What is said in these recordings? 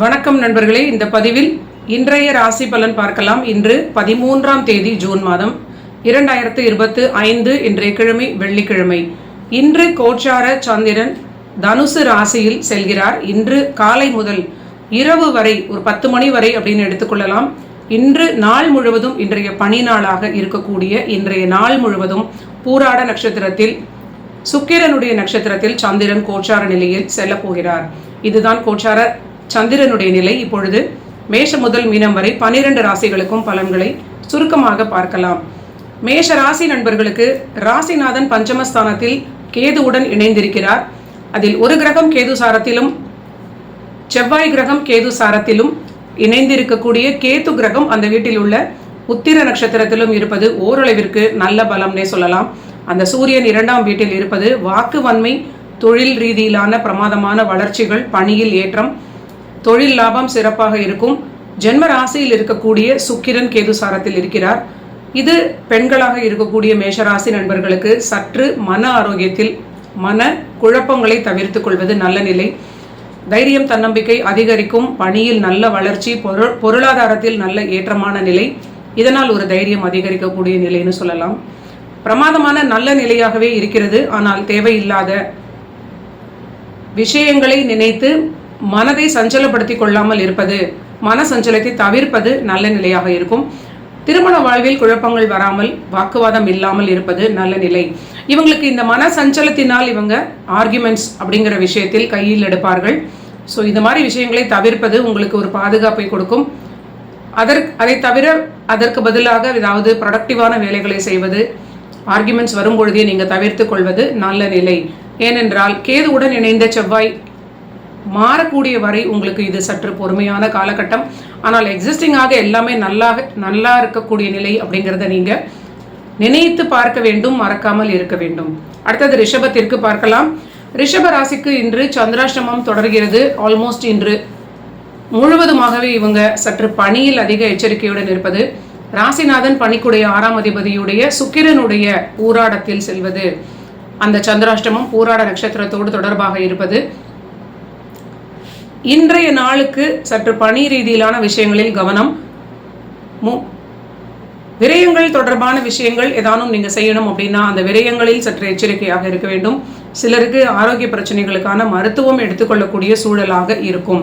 வணக்கம் நண்பர்களே. இந்த பதிவில் இன்றைய ராசி பலன் பார்க்கலாம். இன்று பதிமூன்றாம் தேதி ஜூன் மாதம் இரண்டாயிரத்து இருபத்து ஐந்து இன்றைய கிழமை வெள்ளிக்கிழமை. இன்று கோச்சார சந்திரன் தனுசு ராசியில் செல்கிறார். இன்று காலை முதல் இரவு வரை ஒரு பத்து மணி வரை அப்படின்னு எடுத்துக்கொள்ளலாம் இன்று நாள் முழுவதும் இன்றைய பனி நாளாக இருக்கக்கூடிய இன்றைய நாள் முழுவதும் பூராட நட்சத்திரத்தில் சுக்கிரனுடைய நட்சத்திரத்தில் சந்திரன் கோச்சார நிலையில் செல்ல போகிறார். இதுதான் கோச்சார சந்திரனுடைய நிலை இப்பொழுது மேஷ முதல் மீனம் வரை பனிரெண்டு ராசிகளுக்கும் பலன்களை சுருக்கமாக பார்க்கலாம். மேஷ ராசி நண்பர்களுக்கு ராசிநாதன் பஞ்சமஸ்தானத்தில் கேதுவுடன் இணைந்திருக்கிறார். அதில் ஒரு கிரகம் கேது சாரத்திலும் செவ்வாய் கிரகம் கேது சாரத்திலும் இணைந்திருக்கக்கூடிய கேது கிரகம் அந்த வீட்டில் உள்ள உத்திர நட்சத்திரத்திலும் இருப்பது ஓரளவிற்கு நல்ல பலம்னே சொல்லலாம். அந்த சூரியன் இரண்டாம் வீட்டில் இருப்பது வாக்கு வன்மை தொழில் ரீதியிலான பிரமாதமான வளர்ச்சிகள் பணியில் ஏற்றம் தொழில் லாபம் சிறப்பாக இருக்கும். ஜென்ம ராசியில் இருக்கக்கூடிய சுக்கிரன் கேது சாரத்தில் இருக்கிறார். இது பெண்களாக இருக்கக்கூடிய மேஷராசி நண்பர்களுக்கு சற்று மன ஆரோக்கியத்தில் மன குழப்பங்களை தவிர்த்து கொள்வது நல்ல நிலை. தைரியம் தன்னம்பிக்கை அதிகரிக்கும். பணியில் நல்ல வளர்ச்சி பொருள் பொருளாதாரத்தில் நல்ல ஏற்றமான நிலை. இதனால் ஒரு தைரியம் அதிகரிக்கக்கூடிய நிலைன்னு சொல்லலாம். பிரமாதமான நல்ல நிலையாகவே இருக்கிறது. ஆனால் தேவையில்லாத விஷயங்களை நினைத்து மனதை சஞ்சலப்படுத்தி கொள்ளாமல் இருப்பது மன சஞ்சலத்தை தவிர்ப்பது நல்ல நிலையாக இருக்கும். திருமண வாழ்வில் குழப்பங்கள் வராமல் வாக்குவாதம் இல்லாமல் இருப்பது நல்ல நிலை. இவங்களுக்கு இந்த மன சஞ்சலத்தினால் இவங்க ஆர்குமெண்ட்ஸ் அப்படிங்கிற விஷயத்தில் கையில் எடுப்பார்கள். ஸோ இந்த மாதிரி விஷயங்களை தவிர்ப்பது உங்களுக்கு ஒரு பாதுகாப்பை கொடுக்கும். அதற்கு அதை தவிர அதற்கு பதிலாக ஏதாவது ப்ரொடக்டிவான வேலைகளை செய்வது ஆர்குமெண்ட்ஸ் வரும்பொழுதே நீங்கள் தவிர்த்து கொள்வது நல்ல நிலை. ஏனென்றால் கேதுவுடன் இணைந்த செவ்வாய் மாறக்கூடிய வரை உங்களுக்கு இது சற்று பொறுமையான காலகட்டம். ஆனால் எக்ஸிஸ்டிங்காக எல்லாமே நல்லாக நல்லா இருக்கக்கூடிய நிலை அப்படிங்கிறத நீங்கள் நினைத்து பார்க்க வேண்டும் மறக்காமல் இருக்க வேண்டும். அடுத்தது ரிஷபத்திற்கு பார்க்கலாம். ரிஷப ராசிக்கு இன்று சந்திராஷ்டமம் தொடர்கிறது. ஆல்மோஸ்ட் இன்று முழுவதுமாகவே இவங்க சற்று பணியில் அதிக எச்சரிக்கையுடன் இருப்பது ராசிநாதன் பணிக்குடைய ஆறாம் அதிபதியுடைய சுக்கிரனுடைய பூராடத்தில் செல்வது அந்த சந்திராஷ்டமம் பூராட நட்சத்திரத்தோடு தொடர்பாக இருப்பது இன்றைய நாளுக்கு சற்று பணி ரீதியிலான விஷயங்களில் கவனம். விரயங்கள் தொடர்பான விஷயங்கள் ஏதானும் நீங்கள் செய்யணும் அப்படின்னா அந்த விரயங்களில் சற்று எச்சரிக்கையாக இருக்க வேண்டும். சிலருக்கு ஆரோக்கிய பிரச்சனைகளுக்கான மருத்துவம் எடுத்துக்கொள்ளக்கூடிய சூழலாக இருக்கும்.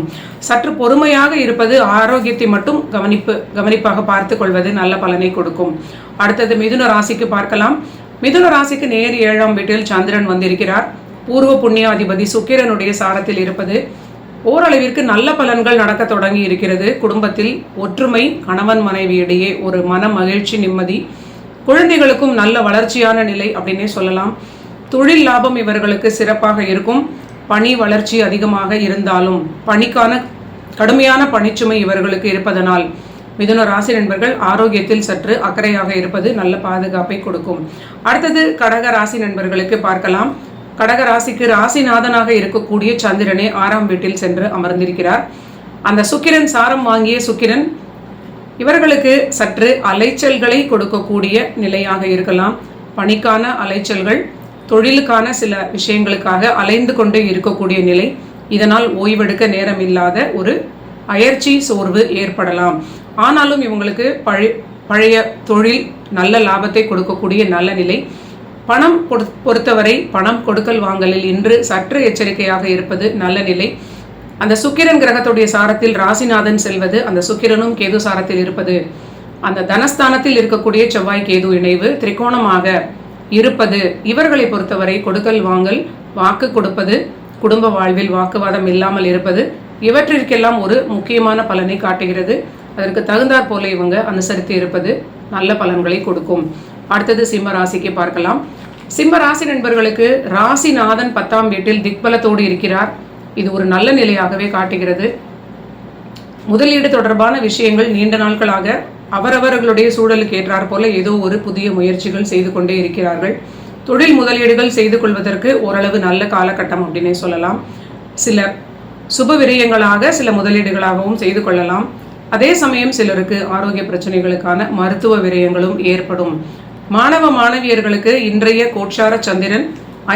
சற்று பொறுமையாக இருப்பது ஆரோக்கியத்தை மட்டும் கவனிப்பு கவனிப்பாக பார்த்து கொள்வது நல்ல பலனை கொடுக்கும். அடுத்தது மிதுன ராசிக்கு பார்க்கலாம். மிதுன ராசிக்கு நேர் ஏழாம் வீட்டில் சந்திரன் வந்திருக்கிறார். பூர்வ புண்ணியாதிபதி சுக்கிரனுடைய சாரத்தில் இருப்பது ஓரளவிற்கு நல்ல பலன்கள் நடக்க தொடங்கி இருக்கிறது. குடும்பத்தில் ஒற்றுமை கணவன் மனைவியிடையே ஒரு மன மகிழ்ச்சி நிம்மதி குழந்தைகளுக்கும் நல்ல வளர்ச்சியான நிலை அப்படின்னே சொல்லலாம். தொழில் லாபம் இவர்களுக்கு சிறப்பாக இருக்கும். பணி வளர்ச்சி அதிகமாக இருந்தாலும் பணிக்கான கடுமையான பணிச்சுமை இவர்களுக்கு இருப்பதனால் மிதுன ராசி நண்பர்கள் ஆரோக்கியத்தில் சற்று அக்கறையாக இருப்பது நல்ல பாதுகாப்பை கொடுக்கும். அடுத்தது கடக ராசி நண்பர்களுக்கு பார்க்கலாம். கடக ராசிக்கு ராசிநாதனாக இருக்கக்கூடிய சந்திரனே ஆறாம் வீட்டில் சென்று அமர்ந்திருக்கிறார். அந்த சுக்கிரன் சாரம் வாங்கிய சுக்கிரன் இவர்களுக்கு சற்று அலைச்சல்களை கொடுக்கக்கூடிய நிலையாக இருக்கலாம். பணிக்கான அலைச்சல்கள் தொழிலுக்கான சில விஷயங்களுக்காக அலைந்து கொண்டு இருக்கக்கூடிய நிலை. இதனால் ஓய்வெடுக்க நேரம் இல்லாத ஒரு அயற்சி சோர்வு ஏற்படலாம். ஆனாலும் இவங்களுக்கு பழைய பழைய தொழில் நல்ல லாபத்தை கொடுக்கக்கூடிய நல்ல நிலை. பணம் பொறுத்தவரை பணம் கொடுக்கல் வாங்கலில் இன்று சற்று எச்சரிக்கையாக இருப்பது நல்ல நிலை. அந்த சுக்கிரன் கிரகத்துடைய சாரத்தில் ராசிநாதன் செல்வது அந்த சுக்கிரனும் கேது சாரத்தில் இருப்பது. அந்த தனஸ்தானத்தில் இருக்கக்கூடிய செவ்வாய் கேது இணைவு திரிகோணமாக இருப்பது. இவர்களை பொறுத்தவரை கொடுக்கல் வாங்கல் வாக்கு கொடுப்பது குடும்ப வாழ்வில் வாக்குவாதம் இல்லாமல் இருப்பது. இவற்றிற்கெல்லாம் ஒரு முக்கியமான பலனை காட்டுகிறது. அதற்கு தகுந்தாற் போல இவங்க அனுசரித்து இருப்பது நல்ல பலன்களை கொடுக்கும். அடுத்தது சிம்ம ராசிக்கு பார்க்கலாம். சிம்ம ராசி நண்பர்களுக்கு ராசிநாதன் பத்தாம் வீட்டில் திக்பலத்தோடு இருக்கிறார். இது ஒரு நல்ல நிலையாகவே காட்டுகிறது. முதலீடு தொடர்பான விஷயங்கள் நீண்ட நாட்களாக அவரவர்களுடைய சூழலுக்கு ஏற்றார் போல ஏதோ ஒரு புதிய முயற்சிகள் செய்து கொண்டே இருக்கிறார்கள். தொழில் முதலீடுகள் செய்து கொள்வதற்கு ஓரளவு நல்ல காலகட்டம் அப்படின்னே சொல்லலாம். சில சுப விரயங்களாக சில முதலீடுகளாகவும் செய்து கொள்ளலாம். அதே சமயம் சிலருக்கு ஆரோக்கிய பிரச்சனைகளுக்கான மருத்துவ விரயங்களும் ஏற்படும். மாணவ மாணவியர்களுக்கு இன்றைய கோட்சார சந்திரன்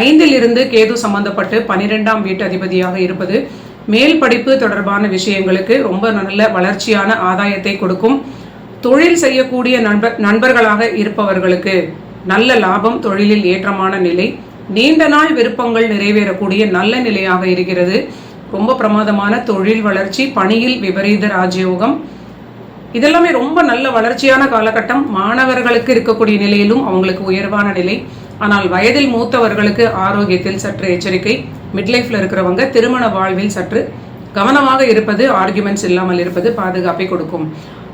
ஐந்தில் இருந்து கேது சம்பந்தப்பட்டு பனிரெண்டாம் வீட்டு அதிபதியாக இருப்பது மேல் படிப்பு தொடர்பான விஷயங்களுக்கு ரொம்ப நல்ல வளர்ச்சியான ஆதாயத்தை கொடுக்கும். தொழில் செய்யக்கூடிய நண்பர் நண்பர்களாக இருப்பவர்களுக்கு நல்ல லாபம் தொழிலில் ஏற்றமான நிலை நீண்ட நாள் விருப்பங்கள் நிறைவேறக்கூடிய நல்ல நிலையாக இருக்கிறது. ரொம்ப பிரமாதமான தொழில் வளர்ச்சி பணியில் விபரீத ராஜயோகம் இதெல்லாமே ரொம்ப நல்ல வளர்ச்சியான காலகட்டம். மாணவர்களுக்கு இருக்கக்கூடிய நிலையிலும் அவங்களுக்கு உயர்வான நிலை. ஆனால் வயதில் மூத்தவர்களுக்கு ஆரோக்கியத்தில் சற்று எச்சரிக்கை. மிட்லைஃப்ல இருக்கிறவங்க திருமண வாழ்வில் சற்று கவனமாக இருப்பது ஆர்குமெண்ட்ஸ் இல்லாமல் இருப்பது பாதுகாப்பை கொடுக்கும்.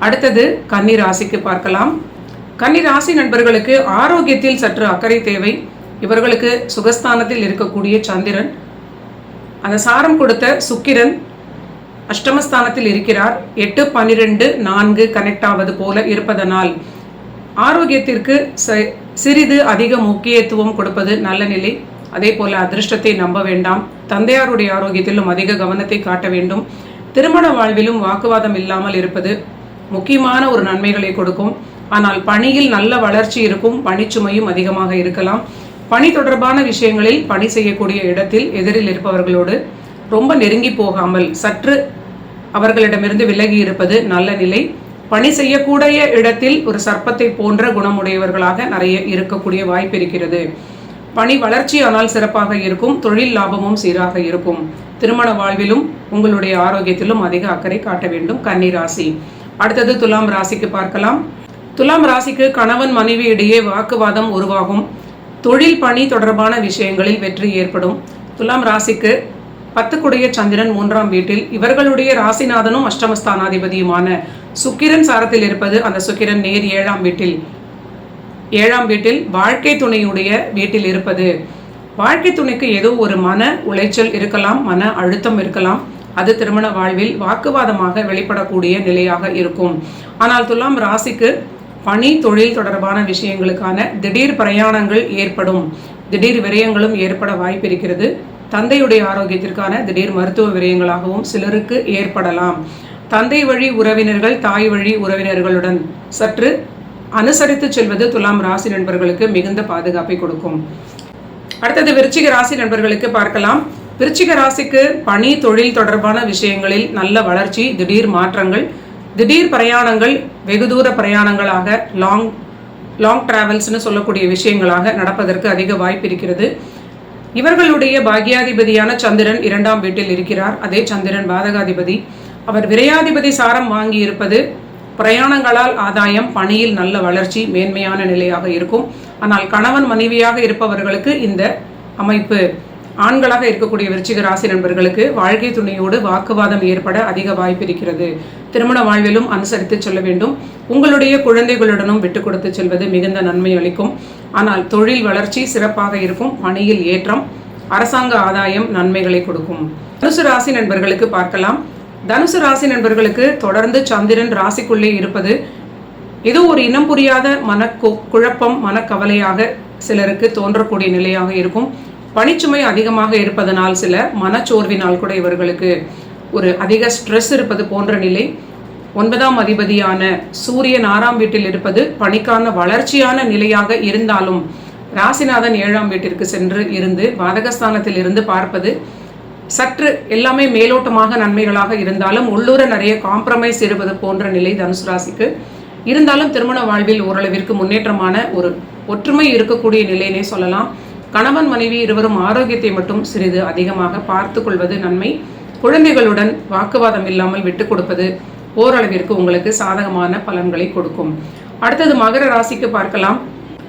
அடுத்தது கன்னி ராசிக்கு பார்க்கலாம். கன்னி ராசி நண்பர்களுக்கு ஆரோக்கியத்தில் சற்று அக்கறை தேவை. இவர்களுக்கு சுகஸ்தானத்தில் இருக்கக்கூடிய சந்திரன் அந்த சாரம் கொடுத்த சுக்கிரன் அஷ்டமஸ்தானத்தில் இருக்கிறார். எட்டு பன்னிரெண்டு நான்கு கனெக்ட் ஆவது போல இருப்பதனால் ஆரோக்கியத்திற்கு சிறிது அதிக முக்கியத்துவம் கொடுப்பது நல்ல நிலை. அதே போல அதிர்ஷ்டத்தை நம்ப வேண்டாம். தந்தையாருடைய ஆரோக்கியத்திலும் அதிக கவனத்தை காட்ட வேண்டும். திருமண வாழ்விலும் வாக்குவாதம் இல்லாமல் இருப்பது முக்கியமான ஒரு நன்மைகளை கொடுக்கும். ஆனால் பணியில் நல்ல வளர்ச்சி இருக்கும் பணிச்சுமையும் அதிகமாக இருக்கலாம். பணி தொடர்பான விஷயங்களில் பணி செய்யக்கூடிய இடத்தில் எதிரில் இருப்பவர்களோடு ரொம்ப நெருங்கி போகாமல் சற்று அவர்களிடமிருந்து விலகி இருப்பது நல்ல நிலை. பணி செய்யக்கூடிய இடத்தில் ஒரு சர்ப்பத்தை போன்ற குணமுடையவர்களாக நிறைய இருக்கக்கூடிய வாய்ப்பு இருக்கிறது. பணி வளர்ச்சி ஆனால் சிறப்பாக இருக்கும். தொழில் லாபமும் சீராக இருக்கும். திருமண வாழ்விலும் உங்களுடைய ஆரோக்கியத்திலும் அதிக அக்கறை காட்ட வேண்டும். கன்னி ராசி. அடுத்தது துலாம் ராசிக்கு பார்க்கலாம். துலாம் ராசிக்கு கணவன் மனைவி இடையே வாக்குவாதம் உருவாகும். தொழில் பணி தொடர்பான விஷயங்களில் வெற்றி ஏற்படும். துலாம் ராசிக்கு பத்துக்குடைய சந்திரன் மூன்றாம் வீட்டில் இவர்களுடைய ராசிநாதனும் அஷ்டமஸ்தானாதிபதியுமான சுக்கிரன் சாரத்தில் இருப்பது அந்த சுக்கிரன் நேர் ஏழாம் வீட்டில். ஏழாம் வீட்டில் வாழ்க்கை துணையுடைய வீட்டில் இருப்பது. வாழ்க்கை துணைக்கு ஏதோ ஒரு மன உளைச்சல் இருக்கலாம் மன அழுத்தம் இருக்கலாம். அது திருமண வாழ்வில் வாக்குவாதமாக வெளிப்படக்கூடிய நிலையாக இருக்கும். ஆனால் துலாம் ராசிக்கு பணி தொழில் தொடர்பான விஷயங்களுக்கான திடீர் பிரயாணங்கள் ஏற்படும். திடீர் விரயங்களும் ஏற்பட வாய்ப்பு இருக்கிறது தந்தையுடைய ஆரோக்கியத்திற்கான திடீர் மருத்துவ விரயங்களாகவும் சிலருக்கு ஏற்படலாம். தந்தை வழி உறவினர்கள் தாய் வழி உறவினர்களுடன் சற்று அனுசரித்து செல்வது துலாம் ராசி நண்பர்களுக்கு மிகுந்த பாதுகாப்பை கொடுக்கும். அடுத்தது விருச்சிக ராசி நண்பர்களுக்கு பார்க்கலாம். விருச்சிக ராசிக்கு பணி தொழில் தொடர்பான விஷயங்களில் நல்ல வளர்ச்சி திடீர் மாற்றங்கள் திடீர் பிரயாணங்கள் வெகு தூர பிரயாணங்களாக லாங் லாங் டிராவல்ஸ்னு சொல்லக்கூடிய விஷயங்களாக நடப்பதற்கு அதிக வாய்ப்பு இருக்கிறது. இவர்களுடைய பாக்யாதிபதியான சந்திரன் இரண்டாம் வீட்டில் இருக்கிறார். அதே சந்திரன் பாதகாதிபதி. அவர் விரையாதிபதி சாரம் வாங்கி இருப்பது பிரயாணங்களால் ஆதாயம் பணியில் நல்ல வளர்ச்சி மேன்மையான நிலையாக இருக்கும். ஆனால் கணவன் மனைவியாக இருப்பவர்களுக்கு இந்த அமைப்பு ஆண்களாக இருக்கக்கூடிய விருச்சிக ராசி நண்பர்களுக்கு வாழ்க்கை துணையோடு வாக்குவாதம் ஏற்பட அதிக வாய்ப்பு இருக்கிறது. திருமண வாழ்விலும் அனுசரித்து செல்ல வேண்டும். உங்களுடைய குழந்தைகளுடனும் விட்டு கொடுத்து செல்வது மிகுந்த நன்மை அளிக்கும். ஆனால் தொழில் வளர்ச்சி சிறப்பாக இருக்கும். பணியில் ஏற்றம் அரசாங்க ஆதாயம் நன்மைகளை கொடுக்கும். தனுசு ராசி நண்பர்களுக்கு பார்க்கலாம். தனுசு ராசி நண்பர்களுக்கு தொடர்ந்து சந்திரன் ராசிக்குள்ளே இருப்பது ஏதோ ஒரு இனம் புரியாத மன குழப்பம் மனக்கவலையாக சிலருக்கு தோன்றக்கூடிய நிலையாக இருக்கும். பணிச்சுமை அதிகமாக இருப்பதனால் சில மனச்சோர்வினால் கூட இவர்களுக்கு ஒரு அதிக ஸ்ட்ரெஸ் இருப்பது போன்ற நிலை. ஒன்பதாம் அதிபதியான சூரியன் ஆறாம் வீட்டில் இருப்பது பணிக்கான வளர்ச்சியான நிலையாக இருந்தாலும் ராசிநாதன் ஏழாம் வீட்டிற்கு சென்று இருந்து பாதகஸ்தானத்தில் இருந்து பார்ப்பது சற்று எல்லாமே மேலோட்டமாக நன்மைகளாக இருந்தாலும் உள்ளூர நிறைய காம்ப்ரமைஸ் இருப்பது போன்ற நிலை தனுசு ராசிக்கு. இருந்தாலும் திருமண வாழ்வில் ஓரளவிற்கு முன்னேற்றமான ஒரு ஒற்றுமை இருக்கக்கூடிய நிலையினே சொல்லலாம். கணவன் மனைவி இருவரும் ஆரோக்கியத்தை மட்டும் சிறிது அதிகமாக பார்த்து கொள்வது நன்மை. குழந்தைகளுடன் வாக்குவாதம் இல்லாமல் விட்டு கொடுப்பது ஓரளவிற்கு உங்களுக்கு சாதகமான பலன்களை கொடுக்கும். அடுத்தது மகர ராசிக்கு பார்க்கலாம்.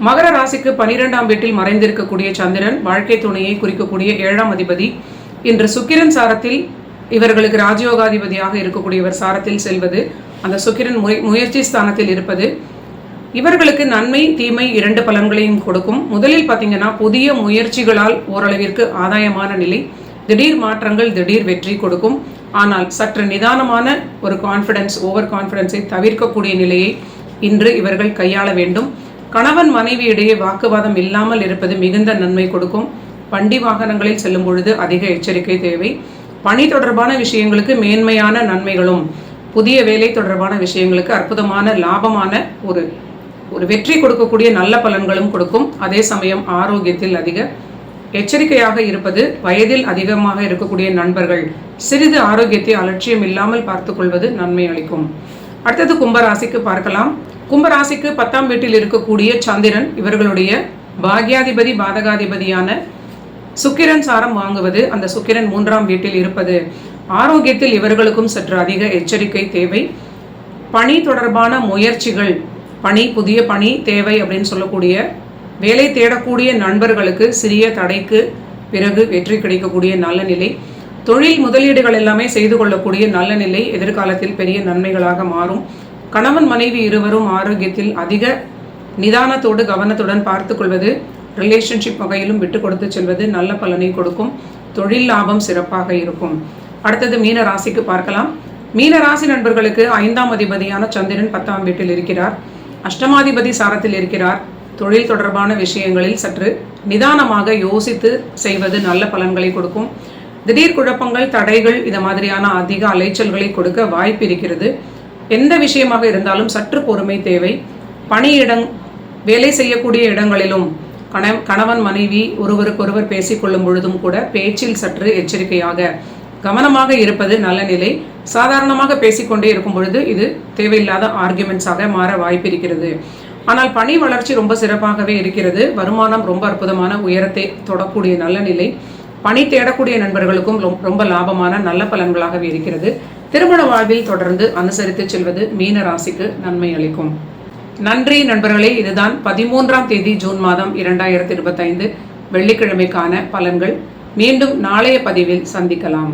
மகர ராசிக்கு பனிரெண்டாம் வீட்டில் மறைந்திருக்கக்கூடிய சந்திரன் வாழ்க்கை துணையை குறிக்கக்கூடிய ஏழாம் அதிபதி. இன்று சுக்கிரன் சாரத்தில் இவர்களுக்கு ராஜயோகாதிபதியாக இருக்கக்கூடியவர் சாரத்தில் செல்வது அந்த சுக்கிரன் முயற்சி ஸ்தானத்தில் இருப்பது இவர்களுக்கு நன்மை தீமை இரண்டு பலன்களையும் கொடுக்கும். முதலில் பார்த்தீங்கன்னா புதிய முயற்சிகளால் ஓரளவிற்கு ஆதாயமான நிலை. திடீர் மாற்றங்கள் திடீர் வெற்றி கொடுக்கும். ஆனால் சற்று நிதானமான ஒரு கான்ஃபிடன்ஸ் ஓவர் கான்ஃபிடன்ஸை தவிர்க்கக்கூடிய நிலையை இன்று இவர்கள் கையாள வேண்டும். கணவன் மனைவி இடையே வாக்குவாதம் இல்லாமல் இருப்பது மிகுந்த நன்மை கொடுக்கும். வண்டி வாகனங்களில் செல்லும் பொழுது அதிக எச்சரிக்கை தேவை. பணி தொடர்பான விஷயங்களுக்கு மேன்மையான நன்மைகளும் புதிய வேலை தொடர்பான விஷயங்களுக்கு அற்புதமான லாபமான ஒரு ஒரு வெற்றி கொடுக்கக்கூடிய நல்ல பலன்களும் கொடுக்கும். அதே சமயம் ஆரோக்கியத்தில் அதிக எச்சரிக்கையாக இருப்பது வயதில் அதிகமாக இருக்கக்கூடிய நண்பர்கள் சிறிது ஆரோக்கியத்தை அலட்சியம் இல்லாமல் பார்த்துக்கொள்வது நன்மை அளிக்கும். அடுத்தது கும்பராசிக்கு பார்க்கலாம். கும்பராசிக்கு பத்தாம் வீட்டில் இருக்கக்கூடிய சந்திரன் இவர்களுடைய பாக்யாதிபதி பாதகாதிபதியான சுக்கிரன் சாரம் வாங்குவது அந்த சுக்கிரன் மூன்றாம் வீட்டில் இருப்பது. ஆரோக்கியத்தில் இவர்களுக்கும் சற்று அதிக எச்சரிக்கை தேவை. பணி தொடர்பான முயற்சிகள் பணி புதிய பணி தேவை அப்படின்னு சொல்லக்கூடிய வேலை தேடக்கூடிய நண்பர்களுக்கு சிறிய தடைக்கு பிறகு வெற்றி கிடைக்கக்கூடிய நல்ல நிலை. தொழில் முதலீடுகள் எல்லாமே செய்து கொள்ளக்கூடிய நல்ல நிலை எதிர்காலத்தில் பெரிய நன்மைகளாக மாறும். கணவன் மனைவி இருவரும் ஆரோக்கியத்தில் அதிக நிதானத்தோடு கவனத்துடன் பார்த்து கொள்வது ரிலேஷன்ஷிப் வகையிலும் விட்டு கொடுத்து செல்வது நல்ல பலனை கொடுக்கும். தொழில் லாபம் சிறப்பாக இருக்கும். அடுத்தது மீன ராசிக்கு பார்க்கலாம். மீன ராசி நண்பர்களுக்கு ஐந்தாம் அதிபதியான சந்திரன் பத்தாம் வீட்டில் இருக்கிறார். அஷ்டமாதிபதி சாரத்தில் இருக்கிறார். தொழில் தொடர்பான விஷயங்களில் சற்று நிதானமாக யோசித்து செய்வது நல்ல பலன்களை கொடுக்கும். திடீர் குழப்பங்கள் தடைகள் இந்த மாதிரியான அதிக அலைச்சல்களை கொடுக்க வாய்ப்பு இருக்கிறது. எந்த விஷயமாக இருந்தாலும் சற்று பொறுமை தேவை. பணியிடங் வேலை செய்யக்கூடிய இடங்களிலும் கண கணவன் மனைவி ஒருவருக்கொருவர் பேசிக்கொள்ளும் பொழுதும் கூட பேச்சில் சற்று எச்சரிக்கையாக கவனமாக இருப்பது நல்ல நிலை. சாதாரணமாக பேசிக்கொண்டே இருக்கும் பொழுது இது தேவையில்லாத ஆர்குமெண்ட்ஸாக மாற வாய்ப்பு இருக்கிறது ஆனால் பணி வளர்ச்சி ரொம்ப சிறப்பாகவே இருக்கிறது. வருமானம் ரொம்ப அற்புதமான உயரத்தை தொடக்கூடிய நல்ல நிலை. பணி தேடக்கூடிய நண்பர்களுக்கும் ரொம்- ரொம்ப லாபமான நல்ல பலன்களாகவே இருக்கிறது. திருமண வாழ்வில் தொடர்ந்து அனுசரித்து செல்வது மீன ராசிக்கு நன்மை அளிக்கும். நன்றி நண்பர்களே. இதுதான் பதிமூன்றாம் தேதி ஜூன் மாதம் இரண்டாயிரத்தி இருபத்தைந்து. வெள்ளிக்கிழமைக்கான பலன்கள். மீண்டும் நாளைய பதிவில் சந்திக்கலாம்.